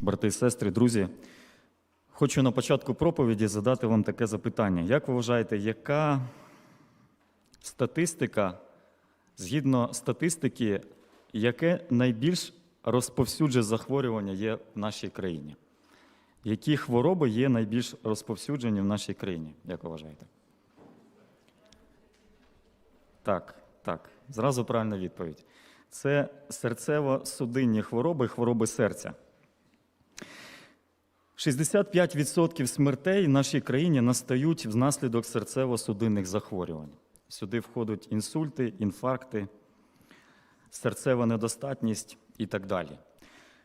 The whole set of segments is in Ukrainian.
брати і сестри, друзі. Хочу на початку проповіді задати вам таке запитання. Як ви вважаєте, яка статистика, згідно статистики, яке найбільш розповсюджене захворювання є в нашій країні? Які хвороби є найбільш розповсюджені в нашій країні? Як ви вважаєте? Так, так. Зразу правильна відповідь. Це серцево-судинні хвороби, хвороби серця. 65% смертей в нашій країні настають внаслідок серцево-судинних захворювань. Сюди входять інсульти, інфаркти, серцева недостатність і так далі.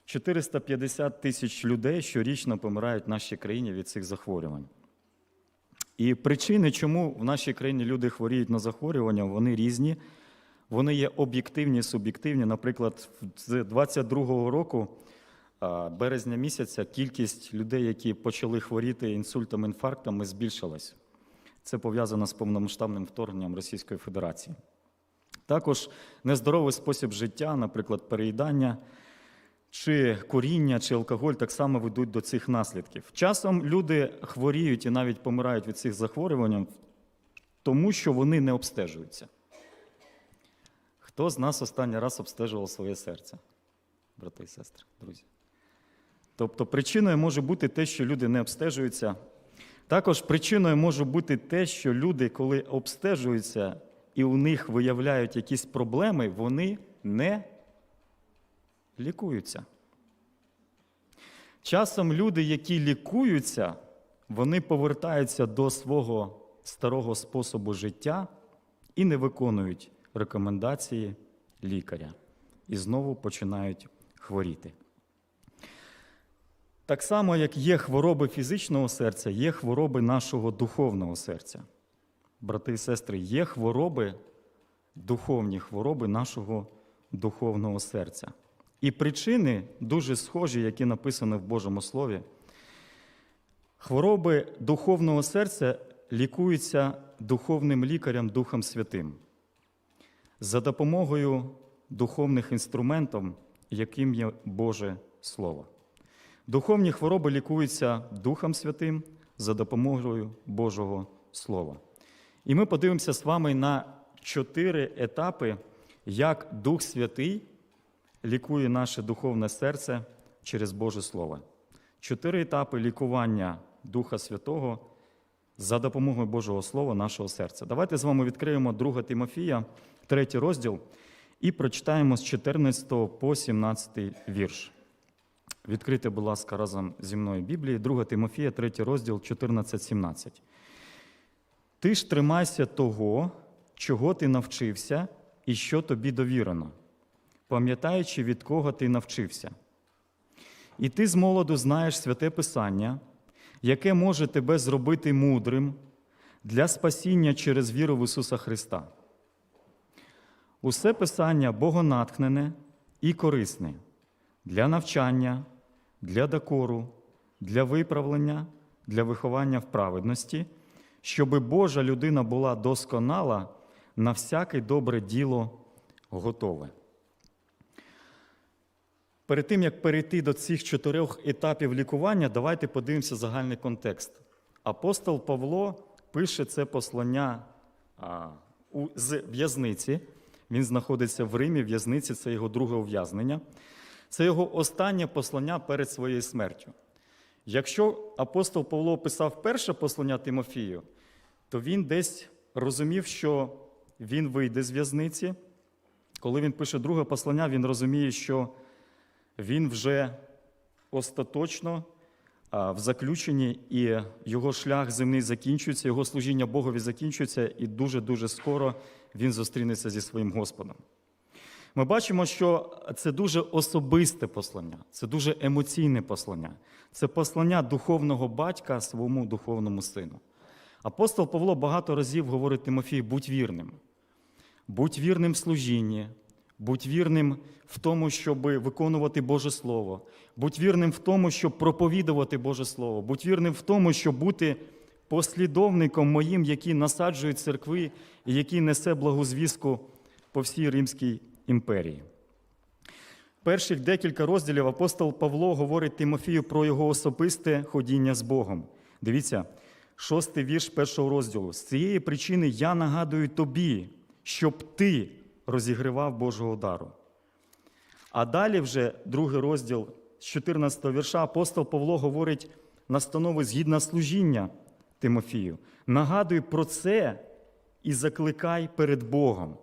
450 тисяч людей щорічно помирають в нашій країні від цих захворювань. І причини, чому в нашій країні люди хворіють на захворювання, вони різні. Вони є об'єктивні, суб'єктивні. Наприклад, з 22-го року, березня місяця, кількість людей, які почали хворіти інсультами, інфарктами, збільшилась. Це пов'язано з повномасштабним вторгненням Російської Федерації. Також нездоровий спосіб життя, наприклад, переїдання, чи куріння, чи алкоголь так само ведуть до цих наслідків. Часом люди хворіють і навіть помирають від цих захворювань, тому що вони не обстежуються. Хто з нас останній раз обстежував своє серце, брати і сестри, друзі? Тобто причиною може бути те, що люди не обстежуються. Також причиною може бути те, що люди, коли обстежуються і у них виявляють якісь проблеми, вони не лікуються. Часом люди, які лікуються, вони повертаються до свого старого способу життя і не виконують рекомендації лікаря. І знову починають хворіти. Так само, як є хвороби фізичного серця, є хвороби нашого духовного серця. Брати і сестри, є хвороби, духовні хвороби нашого духовного серця. І причини дуже схожі, які написані в Божому Слові. Хвороби духовного серця лікуються духовним лікарем Духом Святим за допомогою духовних інструментів, яким є Боже Слово. Духовні хвороби лікуються Духом Святим за допомогою Божого Слова. І ми подивимося з вами на чотири етапи, як Дух Святий лікує наше духовне серце через Боже Слово. Чотири етапи лікування Духа Святого за допомогою Божого Слова нашого серця. Давайте з вами відкриємо 2 Тимофія, 3 розділ, і прочитаємо з 14 по 17 вірш. Відкрийте, будь ласка, разом зі мною Біблії, 2 Тимофія, 3 розділ, 14-17. Ти ж тримайся того, чого ти навчився і що тобі довірено, пам'ятаючи, від кого ти навчився. І ти з молоду знаєш святе Писання, яке може тебе зробити мудрим для спасіння через віру в Ісуса Христа. Усе Писання богонатхнене і корисне для навчання, для докору, для виправлення, для виховання в праведності, щоби Божа людина була досконала на всяке добре діло готове. Перед тим, як перейти до цих чотирьох етапів лікування, давайте подивимося загальний контекст. Апостол Павло пише це послання з в'язниці. Він знаходиться в Римі, в'язниці це його друге ув'язнення. Це його останнє послання перед своєю смертю. Якщо апостол Павло писав перше послання Тимофію, то він десь розумів, що він вийде з в'язниці. Коли він пише друге послання, він розуміє, що він вже остаточно в заключенні, і його шлях земний закінчується, його служіння Богові закінчується, і дуже-дуже скоро він зустрінеться зі своїм Господом. Ми бачимо, що це дуже особисте послання, це дуже емоційне послання. Це послання духовного батька своєму духовному сину. Апостол Павло багато разів говорить Тимофію, будь вірним. Будь вірним в служінні, будь вірним в тому, щоб виконувати Боже Слово, будь вірним в тому, щоб проповідувати Боже Слово, будь вірним в тому, щоб бути послідовником моїм, який насаджує церкви і який несе благу звістку по всій Римській імперії. Перших декілька розділів апостол Павло говорить Тимофію про його особисте ходіння з Богом. Дивіться, шостий вірш першого розділу. З цієї причини я нагадую тобі, щоб ти розігривав Божого дару. А далі вже другий розділ з 14 вірша апостол Павло говорить настанови згідно служіння Тимофію. Нагадуй про це і закликай перед Богом.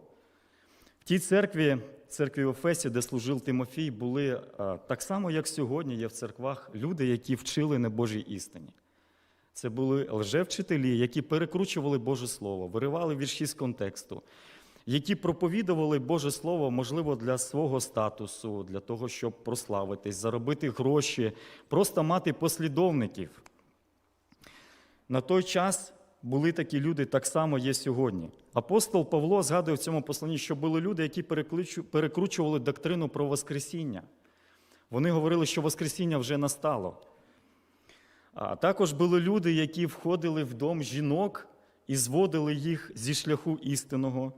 В тій церкві, церкві в Ефесі, де служив Тимофій, були так само, як сьогодні є в церквах, люди, які вчили небожій істині. Це були лжевчителі, які перекручували Боже Слово, виривали вірші з контексту, які проповідували Боже Слово, можливо, для свого статусу, для того, щоб прославитись, заробити гроші, просто мати послідовників. На той час були такі люди, так само є сьогодні. Апостол Павло згадує в цьому посланні, що були люди, які перекручували доктрину про Воскресіння. Вони говорили, що Воскресіння вже настало. А також були люди, які входили в дом жінок і зводили їх зі шляху істинного.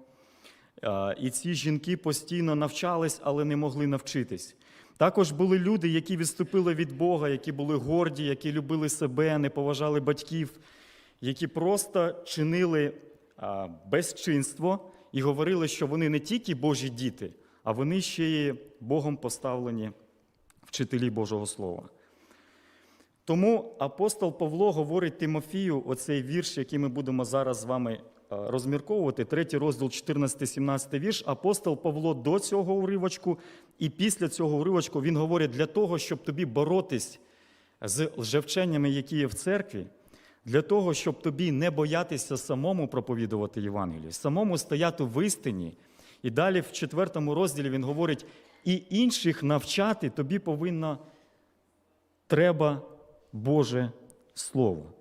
І ці жінки постійно навчались, але не могли навчитись. Також були люди, які відступили від Бога, які були горді, які любили себе, не поважали батьків, які просто чинили безчинство і говорили, що вони не тільки Божі діти, а вони ще й Богом поставлені вчителі Божого Слова. Тому апостол Павло говорить Тимофію оцей вірш, який ми будемо зараз з вами розмірковувати, третій розділ, 14-17 вірш. Апостол Павло до цього уривочку, і після цього уривочку він говорить для того, щоб тобі боротись з лжевченнями, які є в церкві, для того, щоб тобі не боятися самому проповідувати Євангелію, самому стояти в істині. І далі в четвертому розділі він говорить: і інших навчати тобі повинно треба Боже Слово.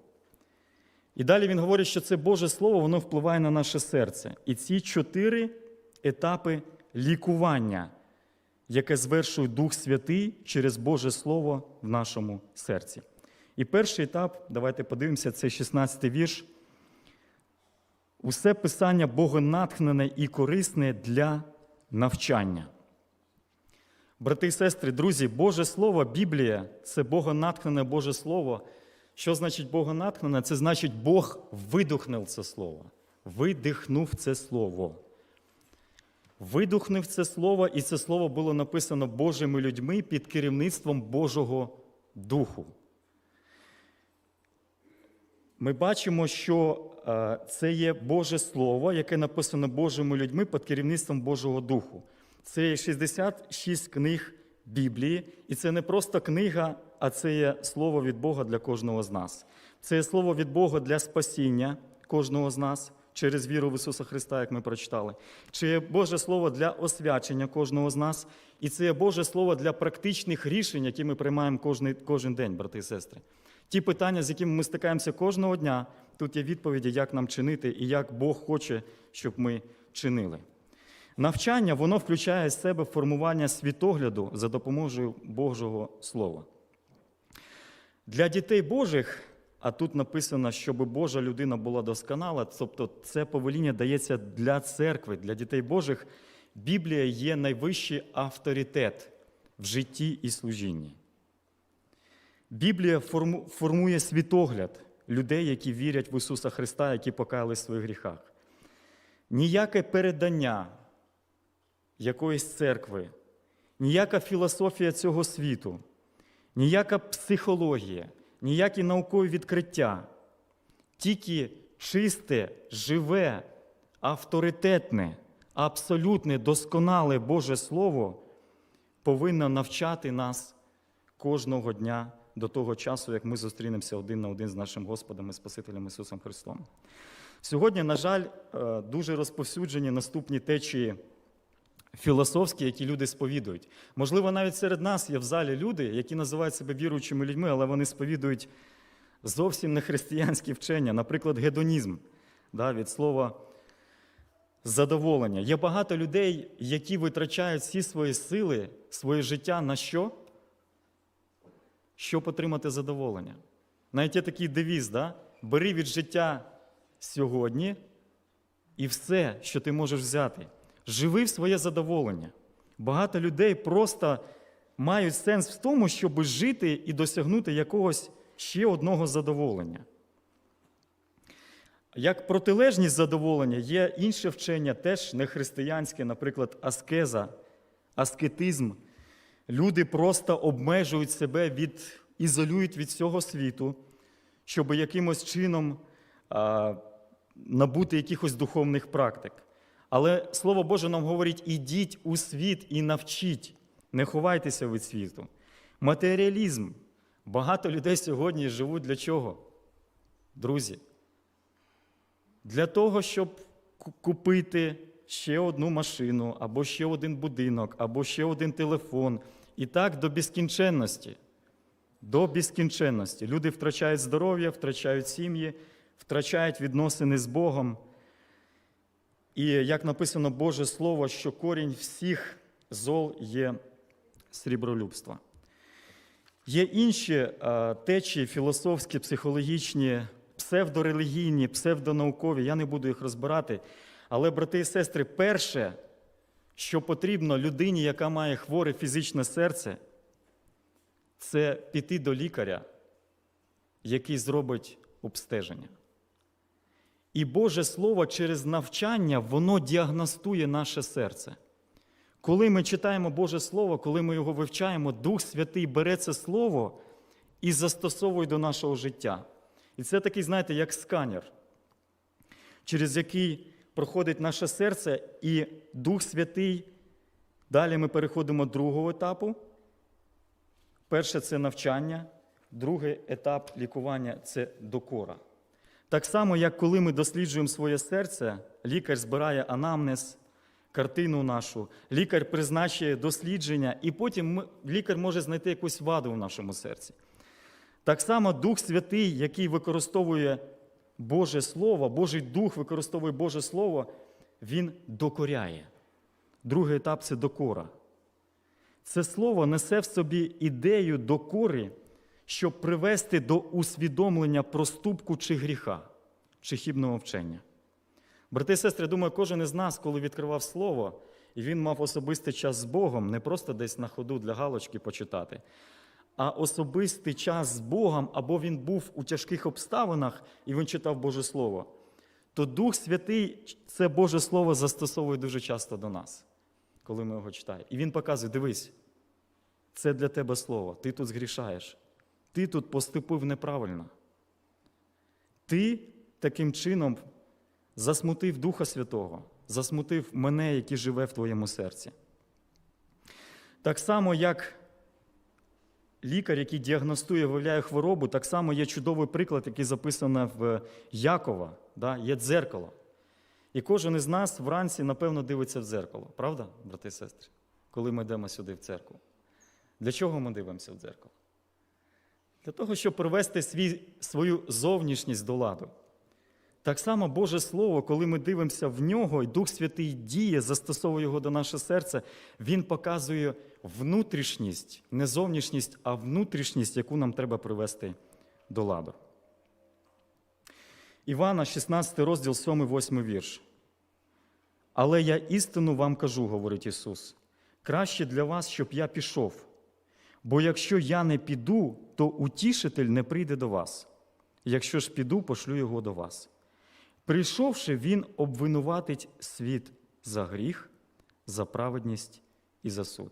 І далі він говорить, що це Боже Слово, воно впливає на наше серце. І ці чотири етапи лікування, яке звершує Дух Святий через Боже Слово в нашому серці. І перший етап, давайте подивимося, це 16 й вірш. Усе писання богонатхнене і корисне для навчання. Брати і сестри, друзі, Боже Слово, Біблія це богонатхнене Боже Слово. Що значить богонатхнене? Це значить, Бог видухнув це слово. Видихнув це слово. Видухнув це слово, і це слово було написано Божими людьми під керівництвом Божого Духу. Ми бачимо, що е, це є Боже Слово, яке написано Божими людьми під керівництвом Божого Духу. Це є 66 книг Біблії, і це не просто книга, а це є слово від Бога для кожного з нас. Це є слово від Бога для спасіння кожного з нас через віру в Ісуса Христа, як ми прочитали. Це є Боже Слово для освячення кожного з нас, і це є Боже Слово для практичних рішень, які ми приймаємо кожен, кожен день, брати і сестри. Ті питання, з якими ми стикаємося кожного дня, тут є відповіді, як нам чинити і як Бог хоче, щоб ми чинили. Навчання воно включає в себе формування світогляду за допомогою Божого Слова. Для дітей Божих, а тут написано, щоб Божа людина була досконала, тобто це повеління дається для церкви, для дітей Божих. Біблія є найвищий авторитет в житті і служінні. Біблія формує світогляд людей, які вірять в Ісуса Христа, які покаялись в своїх гріхах. Ніяке передання якоїсь церкви, ніяка філософія цього світу, ніяка психологія, ніякі наукові відкриття, тільки чисте, живе, авторитетне, абсолютне, досконале Боже Слово повинно навчати нас кожного дня до того часу, як ми зустрінемося один на один з нашим Господом і Спасителем Ісусом Христом. Сьогодні, на жаль, е, дуже розповсюджені наступні течії філософські, які люди сповідують. Можливо, навіть серед нас є в залі люди, які називають себе віруючими людьми, але вони сповідують зовсім не християнські вчення, наприклад, гедонізм да, від слова задоволення. Є багато людей, які витрачають всі свої сили, своє життя на що? Щоб отримати задоволення. Навіть є такий девіз, да? бери від життя сьогодні і все, що ти можеш взяти. Живи в своє задоволення. Багато людей просто мають сенс в тому, щоб жити і досягнути якогось ще одного задоволення. Як протилежність задоволення є інше вчення, теж нехристиянське, наприклад, аскеза, аскетизм. Люди просто обмежують себе від, ізолюють від всього світу, щоб якимось чином а, набути якихось духовних практик. Але Слово Боже нам говорить: ідіть у світ і навчіть, не ховайтеся від світу. Матеріалізм. Багато людей сьогодні живуть для чого? Друзі, для того, щоб купити ще одну машину, або ще один будинок, або ще один телефон. І так до безкінченності. До безкінченності. Люди втрачають здоров'я, втрачають сім'ї, втрачають відносини з Богом. І як написано Боже Слово, що корінь всіх зол є срібролюбство. Є інші е, течії філософські, психологічні, псевдорелігійні, псевдонаукові, я не буду їх розбирати. Але, брати і сестри, перше, що потрібно людині, яка має хворе фізичне серце, це піти до лікаря, який зробить обстеження. І Боже Слово через навчання, воно діагностує наше серце. Коли ми читаємо Боже Слово, коли ми його вивчаємо, Дух Святий бере це Слово і застосовує до нашого життя. І це такий, знаєте, як сканер, через який проходить наше серце, і Дух Святий. Далі ми переходимо до другого етапу. Перше це навчання, другий етап лікування це докора. Так само, як коли ми досліджуємо своє серце, лікар збирає анамнез, картину нашу, лікар призначує дослідження, і потім ми- лікар може знайти якусь ваду в нашому серці. Так само Дух Святий, який використовує Боже Слово, Божий Дух використовує Боже Слово, він докоряє. Другий етап це докора. Це слово несе в собі ідею докори, щоб привести до усвідомлення проступку чи гріха, чи хібного вчення. Брати і сестри, думаю, кожен із нас, коли відкривав слово, і він мав особистий час з Богом, не просто десь на ходу для галочки почитати, а особистий час з Богом, або він був у тяжких обставинах і він читав Боже Слово, то Дух Святий це Боже Слово застосовує дуже часто до нас, коли ми його читаємо. І він показує: дивись, це для тебе слово, ти тут згрішаєш, ти тут поступив неправильно. Ти таким чином засмутив Духа Святого, засмутив мене, який живе в твоєму серці. Так само, як лікар, який діагностує, виявляє хворобу, так само є чудовий приклад, який записано в Якова, да? є дзеркало. І кожен із нас вранці, напевно, дивиться в дзеркало. Правда, брати і сестри? Коли ми йдемо сюди в церкву. Для чого ми дивимося в дзеркало? Для того, щоб привести свій, свою зовнішність до ладу. Так само Боже Слово, коли ми дивимося в нього, і Дух Святий діє, застосовує його до нашого серця, Він показує внутрішність, не зовнішність, а внутрішність, яку нам треба привести до ладу. Івана, 16 розділ, 7-8 вірш. Але я істину вам кажу, говорить Ісус, краще для вас, щоб я пішов. Бо якщо я не піду, то утішитель не прийде до вас. Якщо ж піду, пошлю його до вас. Прийшовши, він обвинуватить світ за гріх, за праведність і за суд.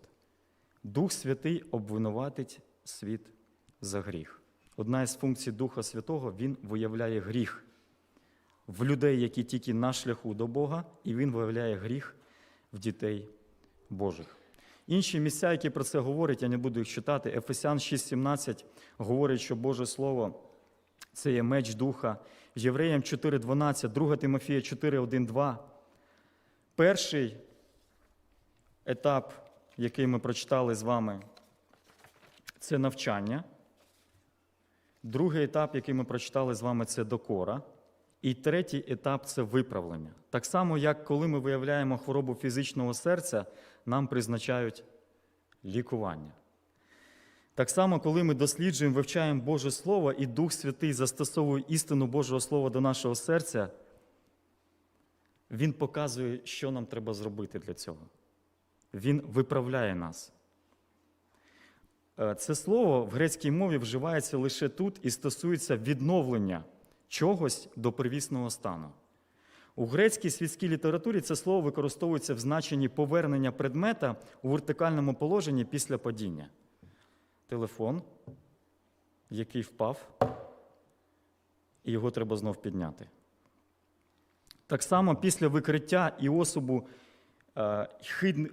Дух Святий обвинуватить світ за гріх. Одна із функцій Духа Святого він виявляє гріх в людей, які тільки на шляху до Бога, і він виявляє гріх в дітей Божих. Інші місця, які про це говорять, я не буду їх читати. Ефесян 6,17 говорить, що Боже Слово це є меч духа. Євреям 4,12, 2 Тимофія 4,1, 2. Перший етап, який ми прочитали з вами, це навчання. Другий етап, який ми прочитали з вами, це докора. І третій етап це виправлення. Так само, як коли ми виявляємо хворобу фізичного серця, нам призначають лікування. Так само, коли ми досліджуємо, вивчаємо Боже Слово, і Дух Святий застосовує істину Божого Слова до нашого серця, Він показує, що нам треба зробити для цього. Він виправляє нас. Е, Це слово в грецькій мові вживається лише тут і стосується відновлення чогось до первісного стану. У грецькій світській літературі це слово використовується в значенні повернення предмета у вертикальному положенні після падіння. Телефон, який впав, і його треба знов підняти. Так само після викриття і особу е,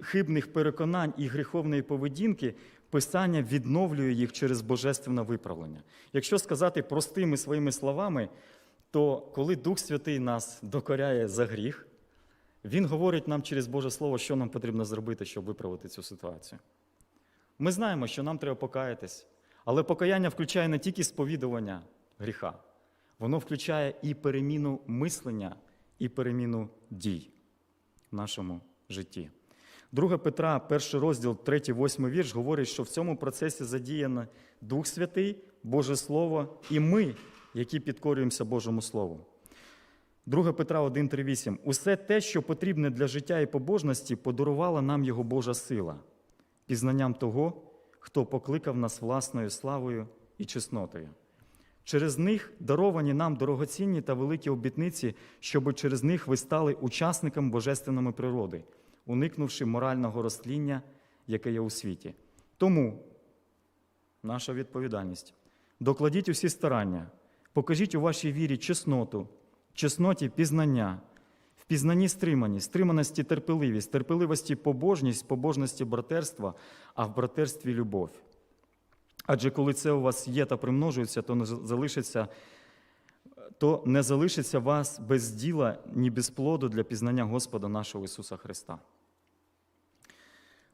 хибних переконань і гріховної поведінки Писання відновлює їх через божественне виправлення. Якщо сказати простими своїми словами, то коли Дух Святий нас докоряє за гріх, Він говорить нам через Боже Слово, що нам потрібно зробити, щоб виправити цю ситуацію. Ми знаємо, що нам треба покаятись, але покаяння включає не тільки сповідування гріха, воно включає і переміну мислення, і переміну дій в нашому житті. 2 Петра, перший розділ, 3-8 вірш, говорить, що в цьому процесі задіяно Дух Святий, Боже Слово і ми, які підкорюємося Божому Слову. 2 Петра 1,3,8. Усе те, що потрібне для життя і побожності, подарувала нам Його Божа сила, пізнанням того, хто покликав нас власною славою і чеснотою. Через них даровані нам дорогоцінні та великі обітниці, щоб через них ви стали учасниками божественної природи, уникнувши морального розтління, яке є у світі. Тому наша відповідальність. Докладіть усі старання, покажіть у вашій вірі чесноту, чесноті пізнання, пізнанні стриманість, стриманості терпеливість, терпеливості побожність, побожності братерства, а в братерстві любов. Адже коли це у вас є та примножується, то не залишиться, то не залишиться вас без діла, ні без плоду для пізнання Господа нашого Ісуса Христа.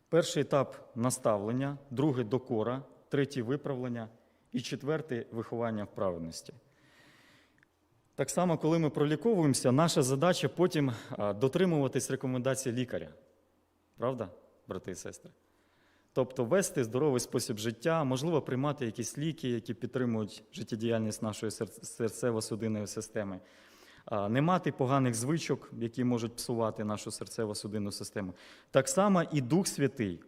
Перший етап наставлення, другий докора, третій виправлення і четвертий виховання в праведності. Так само, коли ми проліковуємося, наша задача потім дотримуватись рекомендацій лікаря. Правда, брати і сестри? Тобто вести здоровий спосіб життя, можливо, приймати якісь ліки, які підтримують життєдіяльність нашої серцево-судинної системи, не мати поганих звичок, які можуть псувати нашу серцево-судинну систему. Так само і Дух Святий,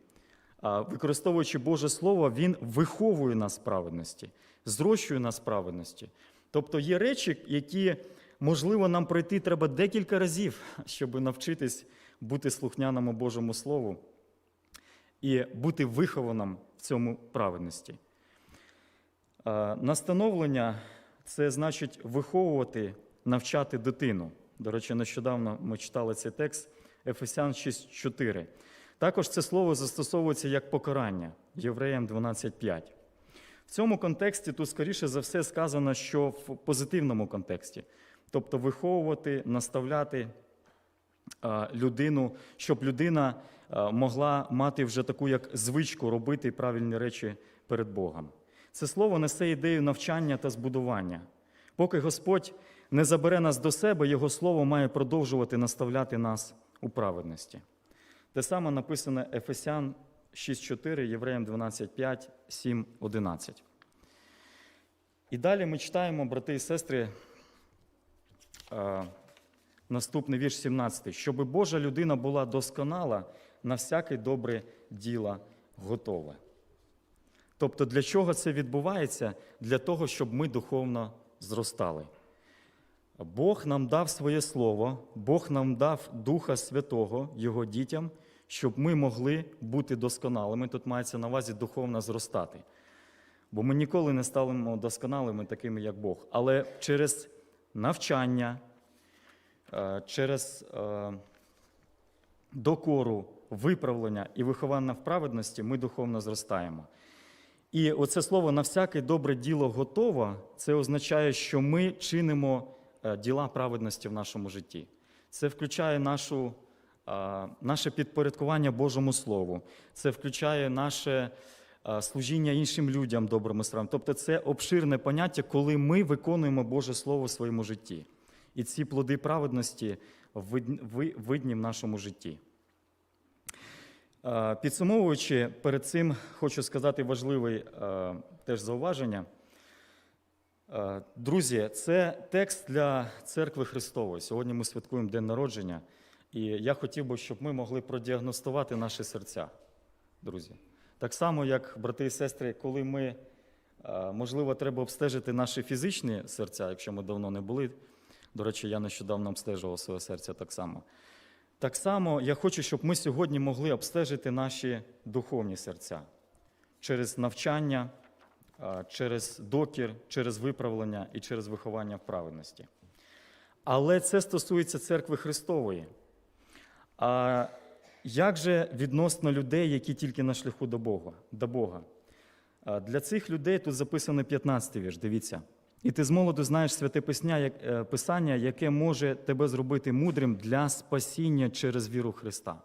використовуючи Боже Слово, Він виховує нас праведності, зрощує нас праведності. Тобто є речі, які, можливо, нам пройти треба декілька разів, щоб навчитись бути слухняному Божому Слову і бути вихованим в цьому праведності. Настановлення це значить виховувати, навчати дитину. До речі, нещодавно ми читали цей текст Ефесян 6.4. Також це слово застосовується як покарання Євреям 12.5. В цьому контексті тут, скоріше за все, сказано, що в позитивному контексті, тобто виховувати, наставляти людину, щоб людина могла мати вже таку як звичку робити правильні речі перед Богом. Це слово несе ідею навчання та збудування. Поки Господь не забере нас до себе, Його слово має продовжувати наставляти нас у праведності. Те саме написано Ефесян 6.4, Євреям 12.5, 7, 11. І далі ми читаємо, брати і сестри, е, наступний вірш 17. Щоби Божа людина була досконала, на всяке добре діло готова. Тобто, для чого це відбувається? Для того, щоб ми духовно зростали. Бог нам дав своє слово, Бог нам дав Духа Святого Його дітям, щоб ми могли бути досконалими. Тут мається на увазі духовно зростати. Бо ми ніколи не станемо досконалими, такими, як Бог. Але через навчання, е, через е, докору, виправлення і виховання в праведності ми духовно зростаємо. І оце слово на всяке добре діло готово, це означає, що ми чинимо е, діла праведності в нашому житті. Це включає нашу, наше підпорядкування Божому Слову, це включає наше служіння іншим людям добрими справами. Тобто це обширне поняття, коли ми виконуємо Боже Слово в своєму житті. І ці плоди праведності видні- в нашому житті. Підсумовуючи, перед цим хочу сказати важливе теж зауваження. Друзі, це текст для церкви Христової. Сьогодні ми святкуємо День народження. І я хотів би, щоб ми могли продіагностувати наші серця, друзі. Так само, як брати і сестри, коли ми, е, можливо, треба обстежити наші фізичні серця, якщо ми давно не були. До речі, я нещодавно обстежував своє серце так само. Так само я хочу, щоб ми сьогодні могли обстежити наші духовні серця через навчання, через докір, через виправлення і через виховання в праведності. Але це стосується церкви Христової. А як же відносно людей, які тільки на шляху до Бога? До Бога? Для цих людей тут записано 15 вірш, дивіться. І ти з молоду знаєш святе писання, як- е, писання, яке може тебе зробити мудрим для спасіння через віру Христа.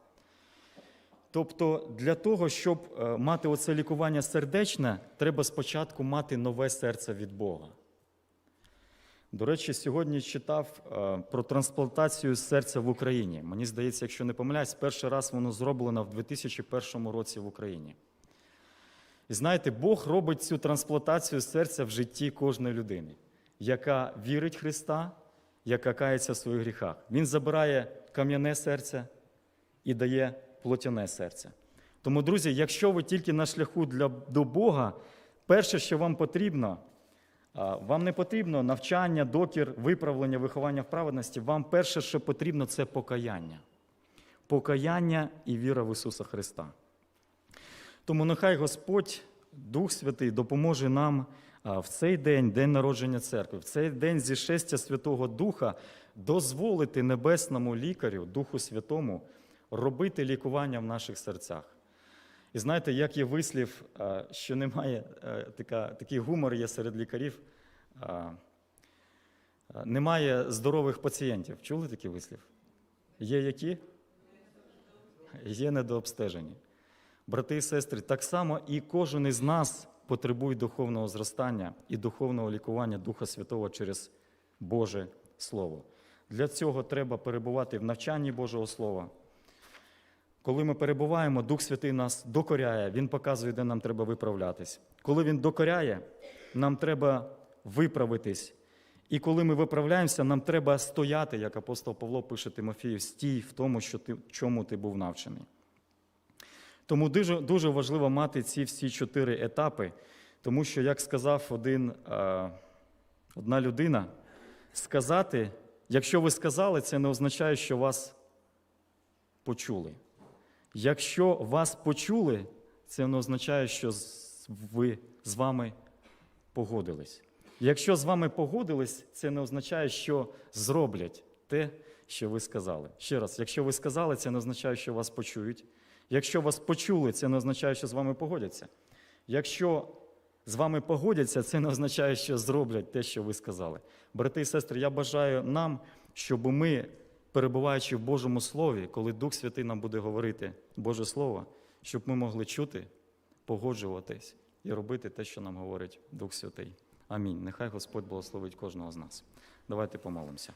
Тобто, для того, щоб е, мати оце лікування сердечне, треба спочатку мати нове серце від Бога. До речі, сьогодні читав е, про трансплантацію серця в Україні. Мені здається, якщо не помиляюсь, перший раз воно зроблено в 2001 році в Україні. І знаєте, Бог робить цю трансплантацію серця в житті кожної людини, яка вірить в Христа, яка кається в своїх гріхах. Він забирає кам'яне серце і дає плотяне серце. Тому, друзі, якщо ви тільки на шляху для, до Бога, перше, що вам потрібно, вам не потрібно навчання, докір, виправлення, виховання в праведності. Вам перше, що потрібно, це покаяння. Покаяння і віра в Ісуса Христа. Тому нехай Господь, Дух Святий, допоможе нам в цей день, день народження церкви, в цей день зішестя Святого Духа, дозволити небесному лікарю, Духу Святому, робити лікування в наших серцях. І знаєте, як є вислів, що немає е, така, такий гумор є серед лікарів. а, Немає здорових пацієнтів. Чули такий вислів? Є які? Є недообстежені. Брати і сестри, так само і кожен із нас потребує духовного зростання і духовного лікування Духа Святого через Боже Слово. Для цього треба перебувати в навчанні Божого Слова. Коли ми перебуваємо, Дух Святий нас докоряє, Він показує, де нам треба виправлятись. Коли Він докоряє, нам треба виправитись. І коли ми виправляємося, нам треба стояти, як апостол Павло пише Тимофію, стій в тому, що ти, чому ти був навчений. Тому дуже, дуже важливо мати ці всі чотири етапи, тому що, як сказав один, е, одна людина, сказати, якщо ви сказали, це не означає, що вас почули. Якщо вас почули, це не означає, що ви з вами погодились. Якщо з вами погодились, це не означає, що зроблять те, що ви сказали. Ще раз, якщо ви сказали, це не означає, що вас почують. Якщо вас почули, це не означає, що з вами погодяться. Якщо з вами погодяться, це не означає, що зроблять те, що ви сказали. Брати і сестри, я бажаю нам, щоб ми, перебуваючи в Божому Слові, коли Дух Святий нам буде говорити Боже Слово, щоб ми могли чути, погоджуватись і робити те, що нам говорить Дух Святий. Амінь. Нехай Господь благословить кожного з нас. Давайте помолимося.